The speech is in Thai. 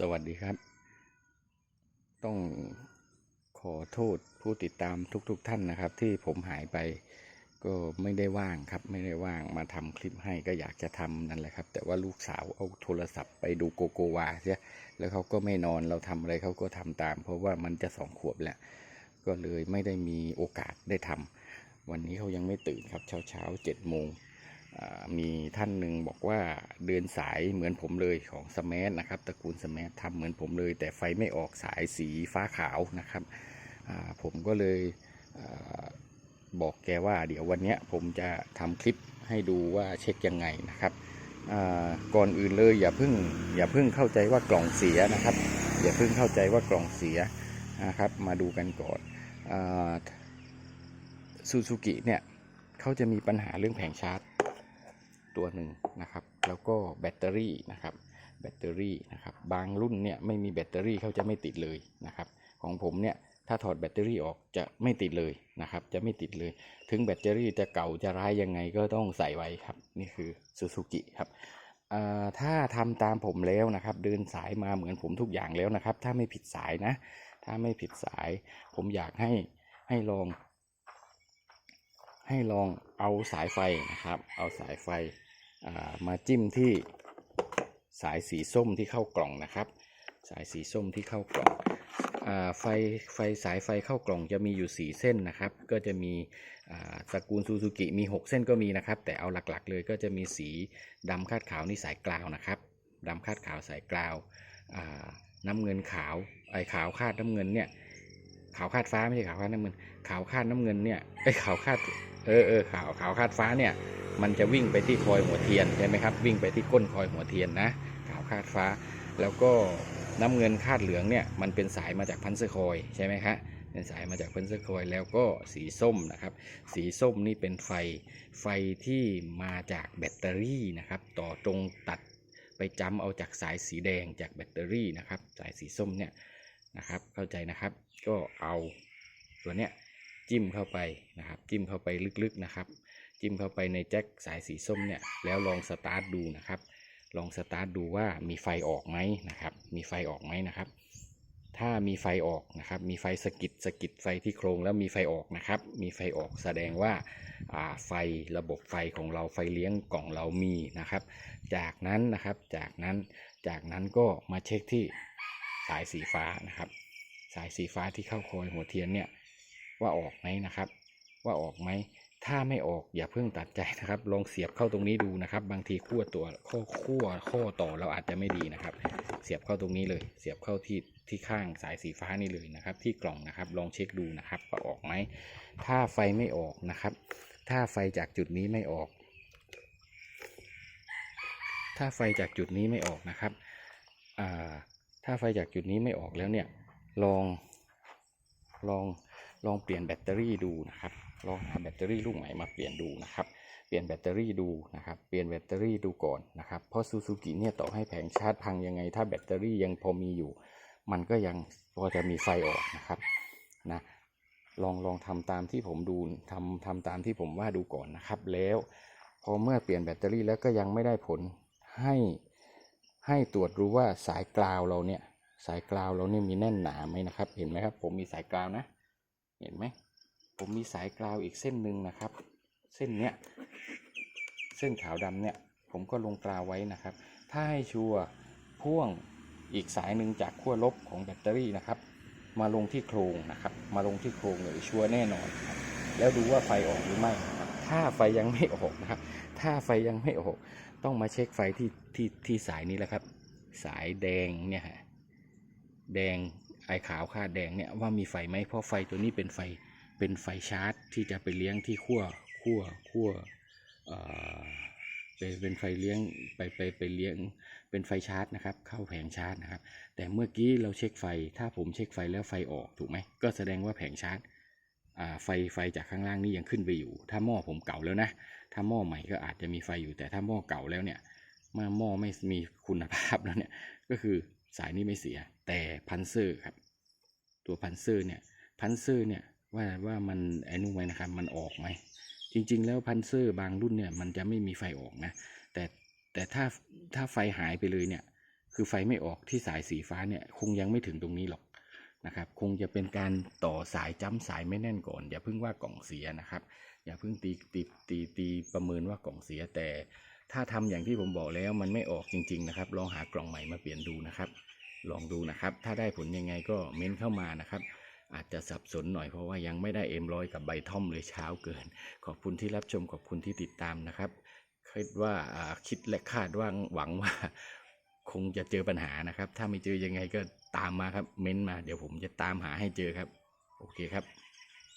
สวัสดีครับ ต้องขอโทษผู้ติดตามทุกๆทท่านนะครับ ที่ผมหายไปก็ไม่ได้ว่างครับ ไม่ได้ว่างมาทำคลิปให้ก็อยากจะทำนั่นแหละครับ แต่ว่าลูกสาวเอาโทรศัพท์ไปดูโกโกวาใช่แล้วเขาก็ไม่นอนเราทำอะไรเขาก็ทำตาม เพราะว่ามันจะสองขวบแล้ว ก็เลยไม่ได้มีโอกาสได้ทำวันนี้เขายังไม่ตื่นครับเช้าเช้าเจ็ดโมง มีท่านหนึ่งบอกว่าเดินสายเหมือนผมเลยของสมาร์ทนะครับตระกูลสมาร์ททำเหมือนผมเลย แต่ไฟไม่ออกสายสีฟ้าขาวนะครับผมก็เลยอบอกแกว่าเดี๋ยววันนี้ผมจะทำคลิปให้ดูว่าเช็คยังไงนะครับก่อนอื่นเลยอย่าเพิ่งอย่าเพิ่งเข้าใจว่ากล่องเสียนะครับ อย่าเพิ่งเข้าใจว่ากล่องเสียนะครับ มาดูกันก่อนซูซูกิเนี่ยเขาจะมีปัญหาเรื่องแผงชาร์จ ตัวหนึ่งนะครับ แล้วก็แบตเตอรี่นะครับแบตเตอรี่นะครับบางรุ่นเนี่ยไม่มีแบตเตอรี่เขาจะไม่ติดเลยนะครับ ของผมเนี่ยถ้าถอดแบตเตอรี่ออกจะไม่ติดเลยนะครับ จะไม่ติดเลย ถึงแบตเตอรี่จะเก่าจะร้ายยังไงก็ต้องใส่ไว้ครับ นี่คือซูซูกิครับถ้าทำตามผมแล้วนะครับ เดินสายมาเหมือนผมทุกอย่างแล้วนะครับ ถ้าไม่ผิดสายนะ ถ้าไม่ผิดสาย ผมอยากให้ให้ลอง ให้ลองเอาสายไฟนะครับ เอาสายไฟ มาจิ้มที่สายสีส้มที่เข้ากล่องนะครับ สายสีส้มที่เข้ากล่องอไฟไฟสายไฟเข้ากล่องจะมีอยู่ 4 เส้นนะครับ ก็จะมีตระกูลซูซูกิมี 6 เส้นก็มีนะครับ แต่เอาหลักๆเลยก็จะมีสีดำคาดขาวนี่สายกลาวนะครับดำคาดขาวสายกลาวน้ำเงินขาวไอ้ขาวคาดน้ำเงินเนี่ยขาวคาดฟ้าไม่ใช่ขาวคาดน้ำเงินขาวคาดน้ำเงินเนี่ยไอ้ขาวคาด เออเออขาวขาวคาดฟ้าเนี่ย มันจะวิ่งไปที่คอยหัวเทียนใช่ไหมครับ วิ่งไปที่ก้นคอยหัวเทียนนะ ขาวคาดฟ้า แล้วก็น้ำเงินคาดเหลืองเนี่ยมันเป็นสายมาจากพันเซคอยใช่ไหมครับเป็นสายมาจากพันเซอร์คอยแล้วก็สีส้มนะครับ สีส้มนี่เป็นไฟไฟที่มาจากแบตเตอรี่นะครับ ต่อตรงตัดไปจำเอาจากสายสีแดงจากแบตเตอรี่นะครับ สายสีส้มเนี่ยนะครับเข้าใจนะครับ ก็เอาตัวเนี้ย จิ้มเข้าไปนะครับ จิ้มเข้าไปลึกๆนะครับ จิ้มเข้าไปในแจ็คสายสีส้มเนี่ยแล้วลองสตาร์ทดูนะครับ ลองสตาร์ทดูว่ามีไฟออกไหมนะครับ มีไฟออกไหมนะครับ ถ้ามีไฟออกนะครับ มีไฟสกิดสกิดไฟที่โครงแล้วมีไฟออกนะครับ มีไฟออกแสดงว่าอ่าไฟระบบไฟของเราไฟเลี้ยงกล่องเรามีนะครับ จากนั้นนะครับจากนั้นจากนั้นก็มาเช็คที่สายสีฟ้านะครับ สายสีฟ้าที่เข้าคอยหัวเทียนเนี่ย ว่าออกไหมนะครับ ว่าออกไหม ถ้าไม่ออกอย่าเพิ่งตัดใจนะครับ ลองเสียบเข้าตรงนี้ดูนะครับ บางทีขั้วตัวข้อขั้วข้อต่อเราอาจจะไม่ดีนะครับ เสียบเข้าตรงนี้เลย เสียบเข้าที่ที่ข้างสายสีฟ้านี่เลยนะครับ ที่กล่องนะครับ ลองเช็คดูนะครับว่าออกไหม ถ้าไฟไม่ออกนะครับ ถ้าไฟจากจุดนี้ไม่ออก ถ้าไฟจากจุดนี้ไม่ออกนะครับถ้าไฟจากจุดนี้ไม่ออกแล้วเนี่ย ลอง ลอง ลองเปลี่ยนแบตเตอรี่ดูนะครับ ลองหาแบตเตอรี่ลูกใหม่มาเปลี่ยนดูนะครับ เปลี่ยนแบตเตอรี่ดูนะครับ เปลี่ยนแบตเตอรี่ดูก่อนนะครับ เพราะซูซูกิเนี่ยต่อให้แผงชาร์จพังยังไง ถ้าแบตเตอรี่ยังพอมีอยู่ มันก็ยังพอจะมีไฟออกนะครับนะ ลองลองทำตามที่ผมดูทำทำตามที่ผมว่าดูก่อนนะครับ แล้วพอเมื่อเปลี่ยนแบตเตอรี่แล้วก็ยังไม่ได้ผลให้ให้ตรวจรู้ว่าสายกราวเราเนี่ยสายกราวเราเนี่ยมีแน่นหนาไหมนะครับ เห็นไหมครับ ผมมีสายกราวนะ เห็นไหมผมมีสายกราวอีกเส้นหนึ่งนะครับ เส้นเนี้ยเส้นขาวดำเนี่ยผมก็ลงกราวไว้นะครับ ถ้าให้ชัวร์พ่วงอีกสายหนึ่งจากขั้วลบของแบตเตอรี่นะครับ มาลงที่โครงนะครับ มาลงที่โครงเลยชัวร์แน่นอนครับแล้วดูว่าไฟออกหรือไม่ครับถ้าไฟยังไม่ออกนะครับ ถ้าไฟยังไม่ออก ต้องมาเช็คไฟที่ที่ที่สายนี้แหละครับ สายแดงเนี่ยฮะแดง ไอขาวค่าแดงเนี่ยว่ามีไฟไหมเพราะไฟตัวนี้เป็นไฟเป็นไฟชาร์จ ที่จะไปเลี้ยงที่ขั้วขั้วขั้วเอ่อเป็นเป็นไฟเลี้ยงไปไปไปเลี้ยงเป็นไฟชาร์จนะครับ เข้าแผงชาร์จนะครับ แต่เมื่อกี้เราเช็คไฟ ถ้าผมเช็คไฟแล้วไฟออกถูกไหมก็แสดงว่าแผงชาร์จอ่าไฟไฟจากข้างล่างนี่ยังขึ้นไปอยู่ ถ้าหม้อผมเก่าแล้วนะ ถ้าหม้อใหม่ก็อาจจะมีไฟอยู่แต่ถ้าหม้อเก่าแล้วเนี่ยเมื่อหม้อไม่มีคุณภาพแล้วเนี่ยก็คือ สายนี้ไม่เสีย แต่พันเซอร์ครับ ตัวพันเซอร์เนี่ยพันเซอร์เนี่ยว่าว่ามันไอ้นู่นไหมนะครับ มันออกไหม จริง ๆ แล้วพันเซอร์บางรุ่นเนี่ยมันจะไม่มีไฟออกนะ แต่แต่ถ้าถ้าไฟหายไปเลยเนี่ย คือไฟไม่ออกที่สายสีฟ้าเนี่ยคงยังไม่ถึงตรงนี้หรอกนะครับ คงจะเป็นการต่อสายจ้ำสายไม่แน่นก่อน อย่าเพิ่งว่ากล่องเสียนะครับ อย่าเพิ่งตีตีตีตีประเมินว่ากล่องเสียแต่ ถ้าทำอย่างที่ผมบอกแล้วมันไม่ออกจริง ๆ นะครับ ลองหากล่องใหม่มาเปลี่ยนดูนะครับ ลองดูนะครับ ถ้าได้ผลยังไงก็เม้นเข้ามานะครับ อาจจะสับสนหน่อยเพราะว่ายังไม่ได้เอ็มร้อยกับใบท่อมเลยเช้าเกิน ขอบคุณที่รับชมขอบคุณที่ติดตามนะครับ คิดว่าอ่าคิดและคาดว่าหวังว่าคงจะเจอปัญหานะครับ ถ้าไม่เจอยังไงก็ตามมาครับ เม้นมา เดี๋ยวผมจะตามหาให้เจอครับ โอเคครับ